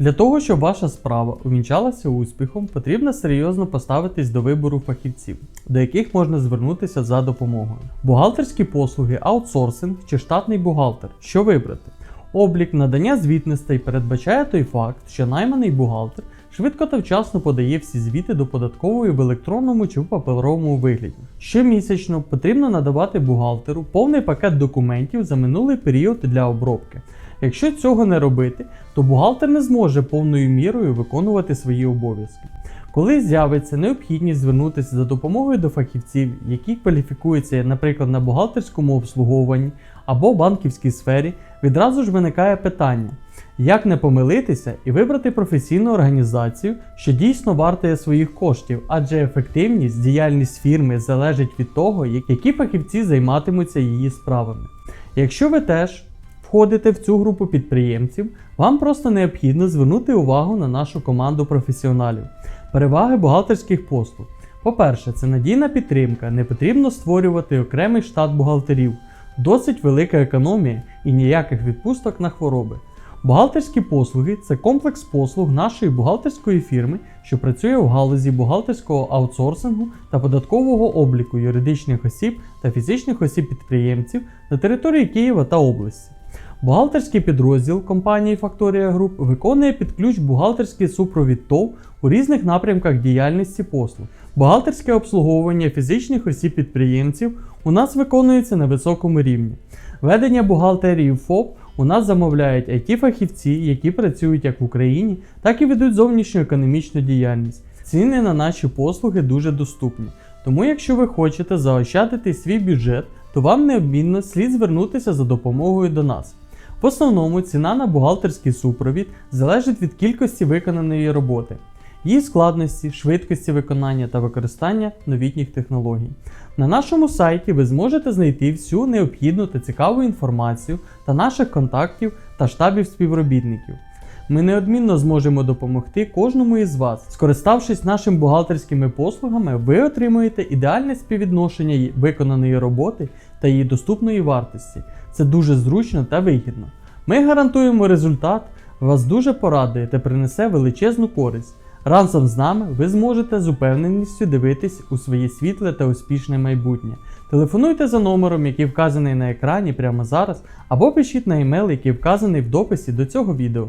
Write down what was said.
Для того, щоб ваша справа увінчалася успіхом, потрібно серйозно поставитись до вибору фахівців, до яких можна звернутися за допомогою. Бухгалтерські послуги, аутсорсинг чи штатний бухгалтер. Що вибрати? Облік надання звітностей передбачає той факт, що найманий бухгалтер швидко та вчасно подає всі звіти до податкової в електронному чи в паперовому вигляді. Щомісячно потрібно надавати бухгалтеру повний пакет документів за минулий період для обробки. Якщо цього не робити, то бухгалтер не зможе повною мірою виконувати свої обов'язки. Коли з'явиться необхідність звернутися за допомогою до фахівців, які кваліфікуються, наприклад, на бухгалтерському обслуговуванні або банківській сфері, відразу ж виникає питання, як не помилитися і вибрати професійну організацію, що дійсно вартує своїх коштів, адже ефективність, діяльність фірми залежить від того, які фахівці займатимуться її справами. Якщо ви теж входите в цю групу підприємців, вам просто необхідно звернути увагу на нашу команду професіоналів. Переваги бухгалтерських послуг. По-перше, це надійна підтримка, не потрібно створювати окремий штат бухгалтерів, досить велика економія і ніяких відпусток на хвороби. Бухгалтерські послуги це комплекс послуг нашої бухгалтерської фірми, що працює в галузі бухгалтерського аутсорсингу та податкового обліку юридичних осіб та фізичних осіб-підприємців на території Києва та області. Бухгалтерський підрозділ компанії Factoria Group виконує під ключ бухгалтерський супровід ТОВ у різних напрямках діяльності послуг. Бухгалтерське обслуговування фізичних осіб підприємців у нас виконується на високому рівні. Ведення бухгалтерії ФОП у нас замовляють IT-фахівці, які працюють як в Україні, так і ведуть зовнішню економічну діяльність. Ціни на наші послуги дуже доступні. Тому, якщо ви хочете заощадити свій бюджет, то вам необмінно слід звернутися за допомогою до нас. В основному ціна на бухгалтерський супровід залежить від кількості виконаної роботи, її складності, швидкості виконання та використання новітніх технологій. На нашому сайті ви зможете знайти всю необхідну та цікаву інформацію та наших контактів та штабів співробітників. Ми неодмінно зможемо допомогти кожному із вас. Скориставшись нашими бухгалтерськими послугами, ви отримуєте ідеальне співвідношення виконаної роботи та її доступної вартості. Це дуже зручно та вигідно. Ми гарантуємо результат, вас дуже порадує та принесе величезну користь. Разом з нами ви зможете з упевненістю дивитись у своє світле та успішне майбутнє. Телефонуйте за номером, який вказаний на екрані прямо зараз, або пишіть на емейл, який вказаний в дописі до цього відео.